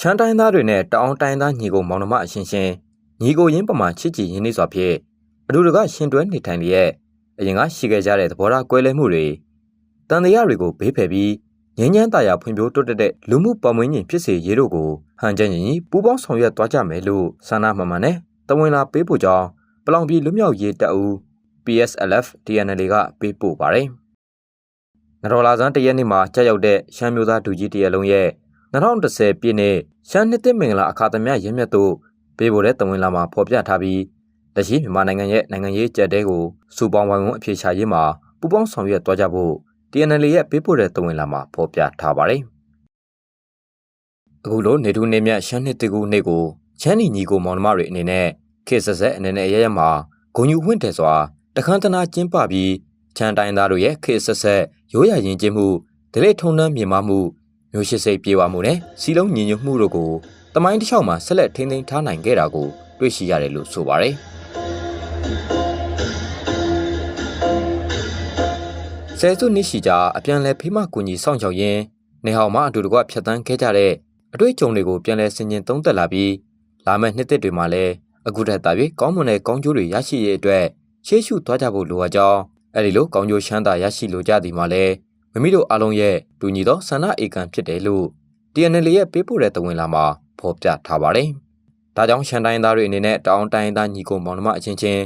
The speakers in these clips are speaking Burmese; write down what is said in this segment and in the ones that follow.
ရှမ်းတိုင်းသားတွေနဲ့တအောင်းတိုင်းသားညီကိုမောင်နှမအချင်းချင်းညီကိုရင်းပမာချစ်ကြည်ရင်းနှီးစွာဖြင့်အတူတကရှင်တွဲနေထိုင်လျက်အရင်ကရှိခဲ့ကြတဲ့သဘောထားကွဲလွဲမှုတွေတန်တရားတွေကိုဘေးဖယ်ပြီးငြင်းညမ်းတာယာဖွံ့ဖြိုးတိုးတက်တဲ့လူမှုပတ်ဝန်းကျင်ဖြစ်စေရေးတို့ကိုဟန်ချက်ညီညီပူးပေါင်းဆောင်ရွက်သွားကြမယ်လို့ဆန္ဒမှန်မှန်နဲ့တဝင်လာပေးဖို့ကြောင်းပလောင်ပြည်လူမျိုးရေးတပ်ဦး PSLF DNL ကပေးပို့ပါတယ်။နတော်လာဆန်းတရက်နေ့မှာကြာရောက်တဲ့ရှမ်းမျိုးသားဒူကြီးတရက်လုံးရဲ့ 2010ပြည့်နှစ်ရှမ်းနှစ်သိမင်္ဂလာအခါသမယရင်းမြတ်တို့ပေးပို့တဲ့တဝင်လာမှာဖော်ပြထားပြီးလက်ရှိမြန်မာနိုင်ငံရဲ့နိုင်ငံရေးကြက်တဲကိုစူပေါင်းဝိုင်းဝန်းအပြေရှားရေးမှာပူးပေါင်းဆောင်ရွက်သွားကြဖို့ TNL ရဲ့ပေးပို့တဲ့တဝင်လာမှာဖော်ပြထားပါတယ်။အခုလိုနေတူနေမြရှမ်းနှစ်တကူနေ့ကိုချမ်းနီညီကိုမောင်နှမတွေအနေနဲ့ခေတ်ဆက်ဆက်အနေနဲ့ရရမှာဂုံယူဝင့်တယ်စွာတခန်းတနာကျင်းပပြီးချမ်းတိုင်းသားတို့ရဲ့ခေတ်ဆက်ဆက်ရိုးရာရင်ကျင်းမှုဒလိထုံနှမ်းမြင်မမှု မျိုးရှိစိတ်ပြေဝမှုနဲ့စီလုံးညီညွတ်မှုတို့ကိုတမိုင်းတစ်လျှောက်မှာဆက်လက်ထိန်းသိမ်းထားနိုင်ခဲ့တာကိုတွေ့ရှိရတယ်လို့ဆိုပါတယ်ဆယ်စုနှစ်ရှိကြာအပြန်လဲဖိမကူညီဆောင်ချောက်ရင်းနေဟောင်မှာအတူတကွဖြတ်တန်းခဲ့ကြတဲ့အတွေ့အကြုံတွေကိုပြန်လဲဆင်ခြင်သုံးသပ်လာပြီးလာမယ့်နှစ်သစ်တွေမှာလည်းအခုထက်သာပြီးကောင်းမွန်တဲ့ကောင်းကျိုးတွေရရှိရေးအတွက်ရှေ့ရှုသွားကြဖို့လိုအပ်ကြောင်းအဲဒီလိုကောင်းကျိုးချမ်းသာရရှိလိုကြသည်မှာလည်း မိမိတို့အားလုံးရဲ့တူညီသောဆန္ဒဧကန်ဖြစ်တယ်လို့ TNL ရဲ့ပေးပို့တဲ့တဝင်လာမှာဖော်ပြထားပါတယ်။ဒါကြောင့်ရှန်တိုင်းသားတွေအနေနဲ့တောင်းတိုင်းသားညီကိုမောင်နှမအချင်းချင်း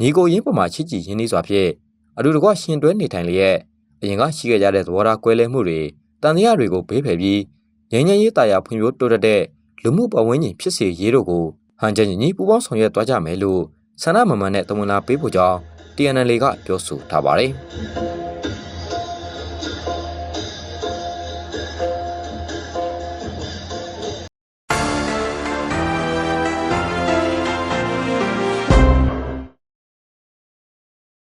ညီကိုရင်းပေါ်မှာချစ်ကြည်ရင်းနှီးစွာဖြင့်အတူတကွရှင်တွဲနေထိုင်လျက်အရင်ကရှိခဲ့ကြတဲ့သဘောထားကွဲလွဲမှုတွေတန်တရားတွေကိုဘေးဖယ်ပြီးငြိမ်းချမ်းရေးတာယာဖွံ့ဖြိုးတိုးတက်တဲ့လူမှုပတ်ဝန်းကျင်ဖြစ်စေရေးတို့ကိုဟန်ချက်ညီညီပူးပေါင်းဆောင်ရွက်သွားကြမယ်လို့ဆန္ဒမမှန်နဲ့တဝန်လာပေးဖို့ကြောင်း TNL ကပြောဆိုထားပါတယ်။